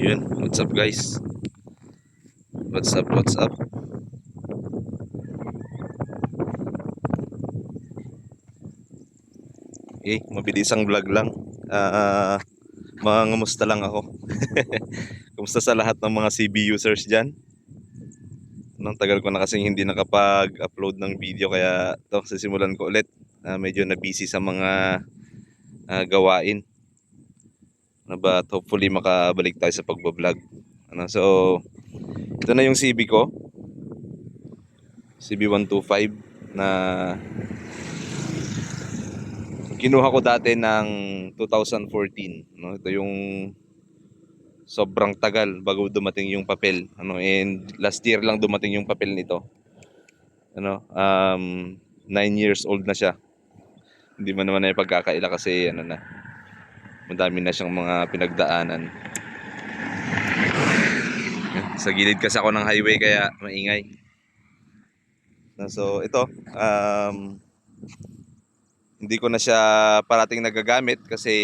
Yun, what's up guys? What's up, what's up? Okay, mabilisang vlog lang. Ah, mga ngamusta lang ako. Kumusta sa lahat ng mga CB users dyan? Nung tagal ko na kasing hindi nakapag-upload ng video kaya to sisimulan ko ulit. Ah, medyo na busy sa mga ah, gawain. Ano ba, hopefully makabalik tayo sa pagbablog. Ano, so, ito na yung CB ko. CB125 na kinuha ko dati ng 2014. No? Ito yung sobrang tagal bago dumating yung papel. Ano, and last year lang dumating yung papel nito. Ano, um, 9 years old na siya. Hindi mo naman na pagkakaila kasi ano na, madami na siyang mga pinagdaanan. Sa gilid kasi ako ng highway kaya maingay. So ito, um, hindi ko na siya parating nagagamit kasi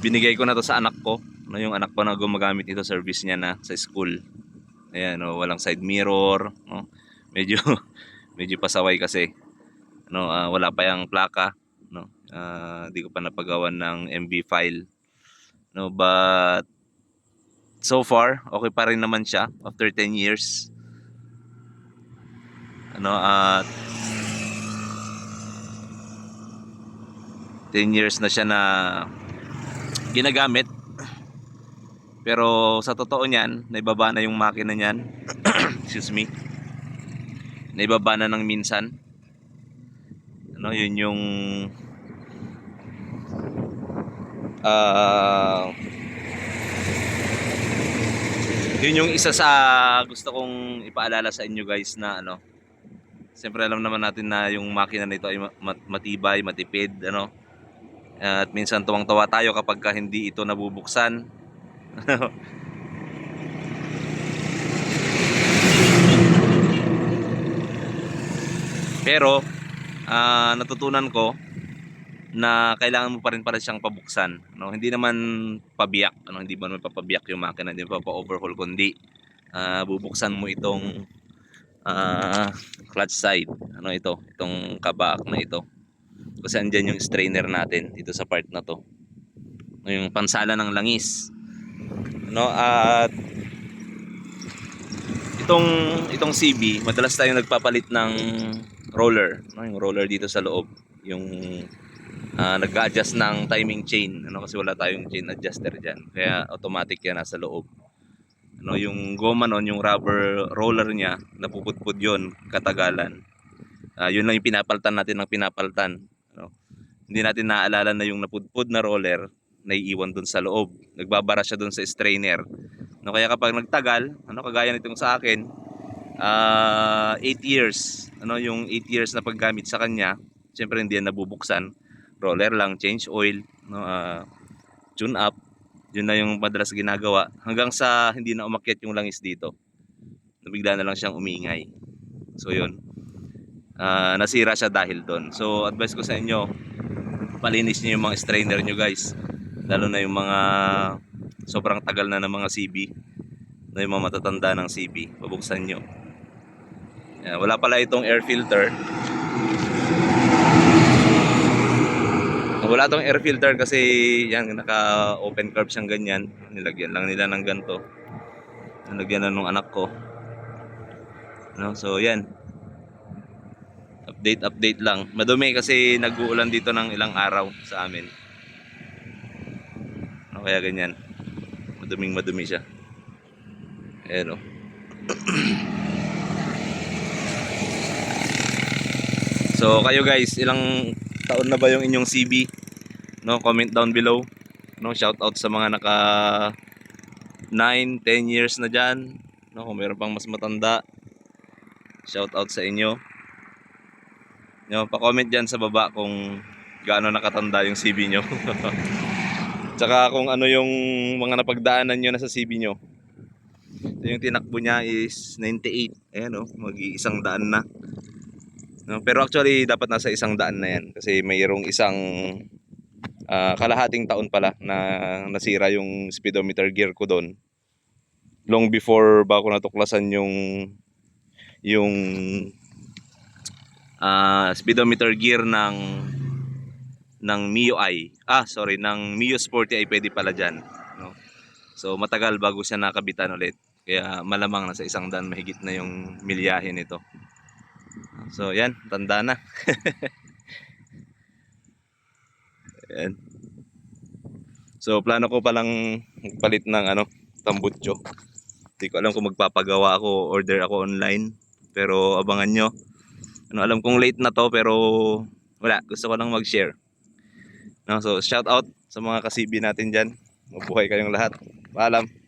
binigay ko na to sa anak ko. No, yung anak ko na gumagamit ito service niya na sa school. Ayan, no, walang side mirror, no. Medyo medyo pasaway kasi. No, ah, wala pa yung plaka, no. Ah, di ko pa napagawan ng MB file. No, but so far okay pa rin naman siya after 10 years. Ano, at 10 years na siya na ginagamit. Pero sa totoo niyan, naibaba na yung makina niyan. Excuse me. Naibaba na ng minsan. Ano, yun yung ah yun yung isa sa gusto kong ipaalala sa inyo guys na ano Siyempre alam naman natin na yung makina nito ay ma- mat- matibay, matipid, ano. At minsan tuwang-tawa tayo kapag ka hindi ito nabubuksan. Pero ah, natutunan ko na kailangan mo pa rin pala siyang pabuksan. No? Hindi naman pabiyak, ano? hindi ba naman papabiyak yung makina, hindi pa pa-overhaul, kundi ah, bubuksan mo itong ah, clutch side. Ano ito? Itong kabak na ito. Kasi andyan yung strainer natin dito sa part na to. No, Yung pansala ng langis. No, at itong itong CB, madalas tayong nagpapalit ng roller, no, yung roller dito sa loob, yung ah, nag-adjust ng timing chain, ano kasi wala tayong chain adjuster diyan. Kaya automatic yan nasa loob. Ano, yung goma nun, yung rubber roller niya, napupudpud yon katagalan. Ah, yun lang yung pinapaltan natin ng pinapaltan. Ano. Hindi natin naaalala na yung napudpud na roller, naiiwan dun sa loob. Nagbabara siya dun sa strainer. No, kaya kapag nagtagal, ano, kagaya nitong sa akin, ah 8 years, ano, yung 8 years na paggamit sa kanya, syempre hindi yan nabubuksan. Roller lang, change oil, no, ah, tune up, yun na yung madalas ginagawa. Hanggang sa hindi na umakyat yung langis dito. Nabigla na lang siyang umingay. So yun. Ah, nasira siya dahil doon so advice ko sa inyo palinis niyo yung mga strainer nyo guys. Lalo na yung mga sobrang tagal na ng mga CB na yung mga matatanda ng CB pabuksan nyo Yan, wala pala itong air filter wala tong air filter kasi yan naka open curve siyang ganyan. Nilagyan lang nila ng ganto. Nilagyan na nung anak ko. No so yan. Update update lang. Madumi kasi nag-uulan dito ng ilang araw sa amin. No, kaya ganyan. Maduming madumi siya. Ayan o so kayo guys ilang taon na ba yung inyong CB no comment down below. No shout out sa mga naka 9 10 years na diyan no kung meron pang mas matanda shout out sa inyo. No pa-comment diyan sa baba kung gaano nakatanda yung CB nyo. Tsaka kung ano yung mga napagdaanan nyo na sa CB nyo. Ito yung tinakbo niya is 98 ayan oh mag-iisang daan na No, pero actually dapat nasa isang daan na yan kasi mayroong isang ah, kalahating taon pala na nasira yung speedometer gear ko doon. Long before ba ako natuklasan yung yung ah, speedometer gear ng ng Mio i. Ah, sorry, ng Mio Sporty i pwede pala diyan, no. So matagal bago siya nakabitan ulit. Kaya malamang nasa isang daan mahigit na yung milyahe nito. So yan, tanda na. Ayan. So plano ko palang magpalit ng ano, tambutso. Hindi ko alam kung magpapagawa ako, order ako online. Pero abangan nyo. Ano, alam kong late na to pero wala, gusto ko lang mag-share. No, so shout out sa mga kasibi natin dyan. Mabuhay kayong lahat. Paalam.